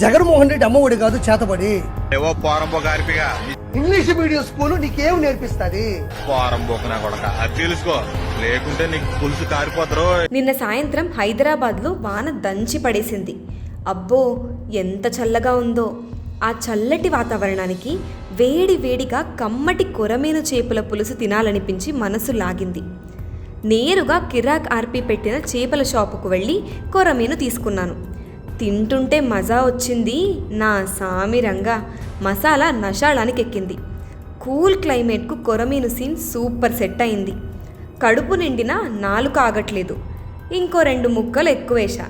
జగన్మోహన్ రెడ్డి అమ్మఒడి కాదు చేతబడి. English medium school నీకేం నేర్పిస్తుంది? తెలుసుకో. లేకుంటే నీకు పులుసు కారిపోతారు. నిన్న సాయంత్రం హైదరాబాద్లో వాన దంచి పడేసింది. అబ్బో ఎంత చల్లగా ఉందో. ఆ చల్లటి వాతావరణానికి వేడి వేడిగా కమ్మటి కొరమీను చేపల పులుసు తినాలనిపించి మనసు లాగింది. నేరుగా కిరాక్ ఆర్పి పెట్టిన చేపల షాపుకు వెళ్ళి కొరమీను తీసుకున్నాను. తింటుంటే మజా వచ్చింది నా సామిరంగా మసాలా నషాళానికి ఎక్కింది. కూల్ క్లైమేట్కు కొరమీను సీన్ సూపర్ సెట్ అయింది. కడుపు నిండిన నాలుక ఆగట్లేదు. ఇంకో రెండు ముక్కలు ఎక్కువేశా.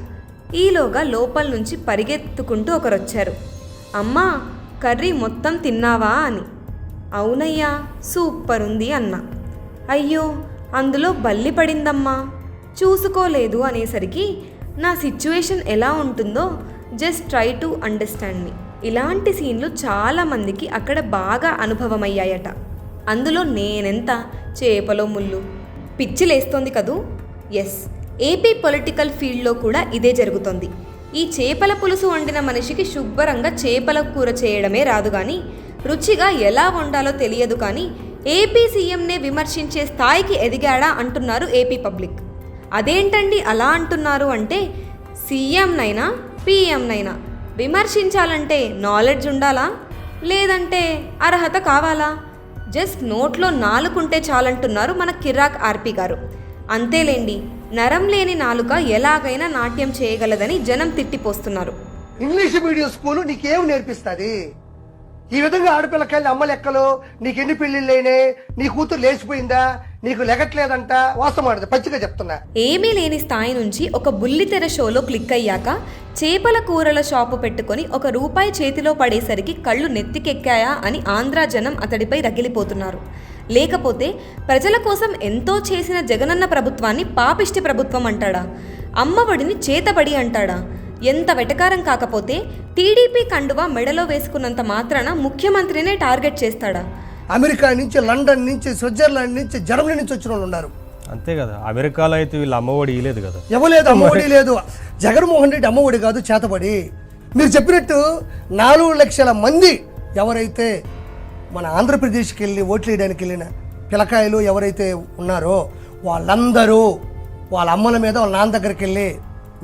ఈలోగా లోపల నుంచి పరిగెత్తుకుంటూ ఒకరొచ్చారు. అమ్మా కర్రీ మొత్తం తిన్నావా? అని. అవునయ్యా సూపర్ ఉంది అన్న. అయ్యో అందులో బల్లి పడిందమ్మా. చూసుకోలేదు అనేసరికి నా సిచ్యువేషన్ ఎలా ఉంటుందో just try to understand me. ఇలాంటి సీన్లు చాలామందికి అక్కడ బాగా అనుభవమయ్యాయట. అందులో నేనెంత చేపలో ముళ్ళు. పిచ్చిలేస్తోంది కదూ? ఎస్. ఏపీ పొలిటికల్ ఫీల్డ్లో కూడా ఇదే జరుగుతోంది. ఈ చేపల పులుసు వండిన మనిషికి శుభ్రంగా చేపల కూర చేయడమే రాదు కానీ రుచిగా ఎలా వండాలో తెలియదు కానీ ఏపీ సీఎంనే విమర్శించే స్థాయికి ఎదిగాడా అంటున్నారు ఏపీ పబ్లిక్. అదేంటండి అలా అంటున్నారు అంటే సీఎంనైనా పీఎంనైనా విమర్శించాలంటే నాలెడ్జ్ ఉండాలా? లేదంటే అర్హత కావాలా? జస్ట్ నోట్లో నాలుకుంటే చాలంటున్నారు మన కిరాక్ ఆర్పి గారు. అంతేలేండి నరం లేని నాలుక ఎలాగైనా నాట్యం చేయగలదని జనం తిట్టిపోస్తున్నారు. ఇంగ్లీష్ మీడియం స్కూల్ నీకేం నేర్పిస్తుంది? ఈ విధంగా ఆడపిల్ల అమ్మ అమ్మలెక్కలు? నీకు ఎన్ని పెళ్ళిళ్ళైనే నీ కూతురు లేచిపోయిందా? నీకు లెగట్లేదంట? వాస్తవం పచ్చిగా చెప్తున్నా. ఏమీ లేని స్థాయి నుంచి ఒక బుల్లితెర షోలో క్లిక్ అయ్యాక చేపల కూరల షాపు పెట్టుకొని ఒక రూపాయి చేతిలో పడేసరికి కళ్ళు నెత్తికెక్కాయా అని ఆంధ్రా జనం అతడిపై రగిలిపోతున్నారు. లేకపోతే ప్రజల కోసం ఎంతో చేసిన జగనన్న ప్రభుత్వాన్ని పాపిష్టి ప్రభుత్వం అంటాడా? అమ్మఒడిని చేతబడి అంటాడా? ఎంత వెటకారం కాకపోతే టీడీపీ కండువా మెడలో వేసుకున్నంత మాత్రాన ముఖ్యమంత్రినే టార్గెట్ చేస్తాడా? అమెరికా నుంచి లండన్ నుంచి స్విట్జర్లాండ్ నుంచి జర్మనీ నుంచి వచ్చిన వాళ్ళు ఉన్నారు. అంతే కదా. అమెరికాలో అయితే వీళ్ళు అమ్మఒడి ఇవ్వలేదు కదా. ఇవ్వలేదు అమ్మఒడి. లేదు. జగన్మోహన్ రెడ్డి అమ్మఒడి కాదు చేతబడి. మీరు చెప్పినట్టు నాలుగు లక్షల మంది ఎవరైతే మన ఆంధ్రప్రదేశ్కి వెళ్ళి ఓట్లు వేయడానికి వెళ్ళిన పిల్లకాయలు ఎవరైతే ఉన్నారో వాళ్ళందరూ వాళ్ళ అమ్మల మీద వాళ్ళ నాన్న దగ్గరికి వెళ్ళి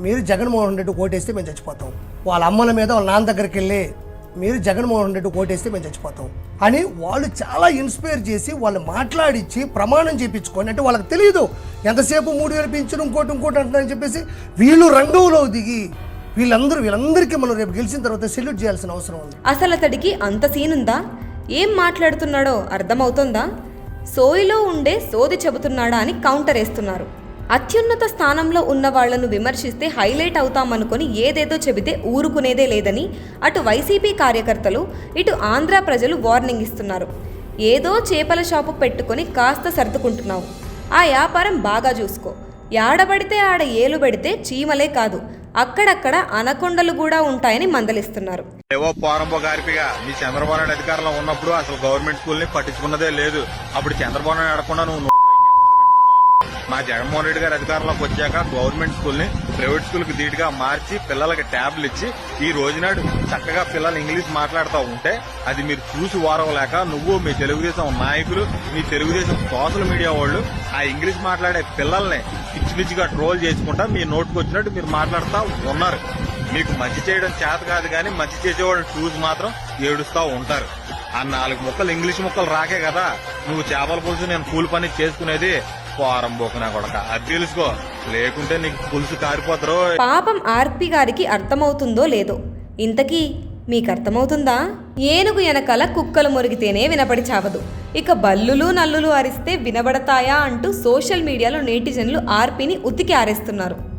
మీరు జగన్మోహన్ రెడ్డి ఓటేస్తే మేము చచ్చిపోతాం. వాళ్ళ అమ్మల మీద వాళ్ళ నాన్న దగ్గరికి వెళ్ళి మీరు జగన్మోహన్ రెడ్డి ఓటేస్తే మేము చచ్చిపోతాం. అని వాళ్ళు చాలా ఇన్స్పైర్ చేసి వాళ్ళు మాట్లాడిచ్చి ప్రమాణం చేయించుకొని అంటే వాళ్ళకి తెలియదు ఎంతసేపు మూడు వేలు పెంచడం ఇంకోటి ఇంకోటి అంటున్నారని చెప్పేసి వీళ్ళు రంగంలో దిగి వీళ్ళందరూ వీళ్ళందరికీ మనం రేపు గెలిచిన తర్వాత సెల్యూట్ చేయాల్సిన అవసరం ఉంది. అసలు అతడికి అంత సీనుందా ఏం మాట్లాడుతున్నాడో అర్థమవుతుందా? సోయిలో ఉండే సోది చెబుతున్నాడా అని కౌంటర్ వేస్తున్నారు. అత్యున్నత స్థానంలో ఉన్న వాళ్ళను విమర్శిస్తే హైలైట్ అవుతామనుకొని ఏదేదో చెబితే ఊరుకునేదే లేదని అటు వైసీపీ కార్యకర్తలు ఇటు ఆంధ్ర ప్రజలు వార్నింగ్ ఇస్తున్నారు. ఏదో చేపల షాపు పెట్టుకొని కాస్త సర్దుకుంటున్నావు. ఆ వ్యాపారం బాగా చూసుకో. యాడబడితే ఆడ ఏలు పెడితే చీమలే కాదు. అక్కడక్కడ అనకొండలు కూడా ఉంటాయని మందలిస్తున్నారు. ఏవో పోరంబో గారిపిగా మీ చంద్రబాబు నాయుడు అధికారంలో ఉన్నప్పుడు అసలు గవర్నమెంట్ స్కూల్ని పట్టించుకున్నదే లేదు. అప్పుడు చంద్రబాబు నాయుడు అడగకుండా నువ్వు మా జగన్మోహన్ రెడ్డి గారు అధికారంలోకి వచ్చాక గవర్నమెంట్ స్కూల్ని ప్రైవేట్ స్కూల్కి ధీటుగా మార్చి పిల్లలకి ట్యాబ్లు ఇచ్చి ఈ రోజు నాడు చక్కగా పిల్లలు ఇంగ్లీష్ మాట్లాడుతూ ఉంటే అది మీరు చూసి వారవలేక నువ్వు మీ తెలుగుదేశం నాయకులు మీ తెలుగుదేశం సోషల్ మీడియా వాళ్ళు ఆ ఇంగ్లీష్ మాట్లాడే పిల్లల్ని పిచ్చి పిచ్చిగా ట్రోల్ చేసుకుంటా మీ నోటుకు వచ్చినట్టు మీరు మాట్లాడుతూ ఉన్నారు. మీకు మంచి చేయడం చేత కాదు కానీ మంచి చేసేవాళ్ళని చూసి మాత్రం ఏడుస్తూ ఉంటారు. ఆ నాలుగు ముక్కలు ఇంగ్లీష్ ముక్కలు రాకే కదా. నువ్వు చేపల పులుసు నేను కూలి పని చేసుకునేది పోరం పోకునా కొడక. అది తెలుసుకో. లేకుంటే నీకు పులుసు కారిపోతారో. పాపం ఆర్పి గారికి అర్థమవుతుందో లేదో. ఇంతకీ మీకు అర్థమవుతుందా ఏనుగు వెనకాల కుక్కలు మురిగితేనే వినపడి చావదు. ఇక బల్లులు నల్లులు అరిస్తే వినబడతాయా అంటూ సోషల్ మీడియాలో నేటిజన్లు ఆర్పిని ఉతికి ఆరేస్తున్నారు.